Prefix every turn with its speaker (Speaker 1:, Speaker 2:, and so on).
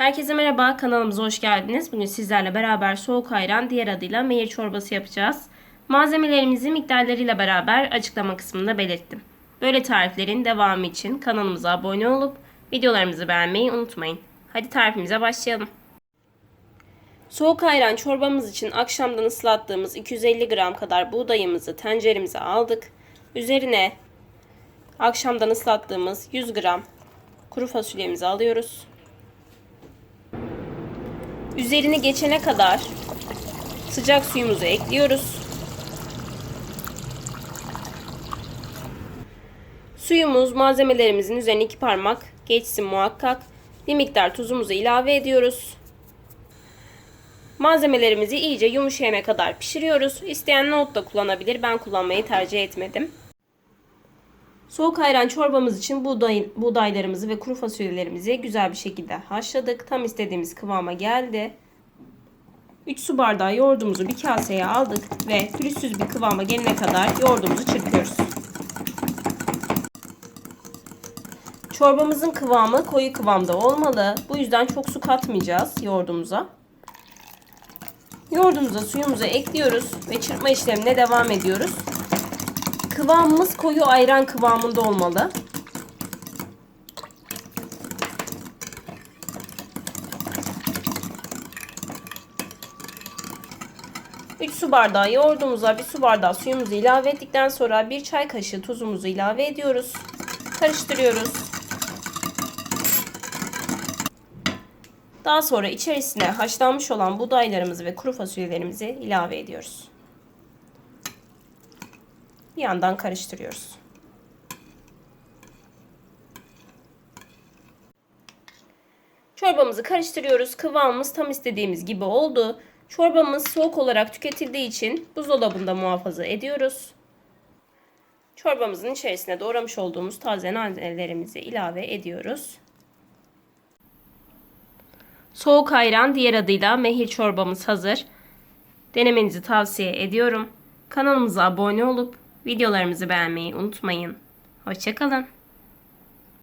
Speaker 1: Herkese merhaba, kanalımıza hoş geldiniz. Bugün sizlerle beraber soğuk ayran, diğer adıyla meyir çorbası yapacağız. Malzemelerimizi miktarlarıyla beraber açıklama kısmında belirttim. Böyle tariflerin devamı için kanalımıza abone olup videolarımızı beğenmeyi unutmayın. Hadi tarifimize başlayalım. Soğuk ayran çorbamız için akşamdan ıslattığımız 250 gram kadar buğdayımızı tenceremize aldık. Üzerine akşamdan ıslattığımız 100 gram kuru fasulyemizi alıyoruz. Üzerini geçene kadar sıcak suyumuzu ekliyoruz. Suyumuz malzemelerimizin üzerine iki parmak geçsin muhakkak. Bir miktar tuzumuzu ilave ediyoruz. Malzemelerimizi iyice yumuşayana kadar pişiriyoruz. İsteyen nohut da kullanabilir. Ben kullanmayı tercih etmedim. Soğuk ayran çorbamız için buğday, buğdaylarımızı ve kuru fasulyelerimizi güzel bir şekilde haşladık. Tam istediğimiz kıvama geldi. 3 su bardağı yoğurdumuzu bir kaseye aldık ve pürüzsüz bir kıvama gelene kadar yoğurdumuzu çırpıyoruz. Çorbamızın kıvamı koyu kıvamda olmalı. Bu yüzden çok su katmayacağız yoğurdumuza. Yoğurdumuza suyumuzu ekliyoruz ve çırpma işlemine devam ediyoruz. Kıvamımız koyu ayran kıvamında olmalı. Üç su bardağı yoğurdumuza bir su bardağı suyumuzu ilave ettikten sonra bir çay kaşığı tuzumuzu ilave ediyoruz. Karıştırıyoruz. Daha sonra içerisine haşlanmış olan buğdaylarımızı ve kuru fasulyelerimizi ilave ediyoruz. Bir yandan karıştırıyoruz. Çorbamızı karıştırıyoruz. Kıvamımız tam istediğimiz gibi oldu. Çorbamız soğuk olarak tüketildiği için buzdolabında muhafaza ediyoruz. Çorbamızın içerisine doğramış olduğumuz taze nanelerimizi ilave ediyoruz. Soğuk ayran diğer adıyla mehir çorbamız hazır. Denemenizi tavsiye ediyorum. Kanalımıza abone olup videolarımızı beğenmeyi unutmayın. Hoşçakalın.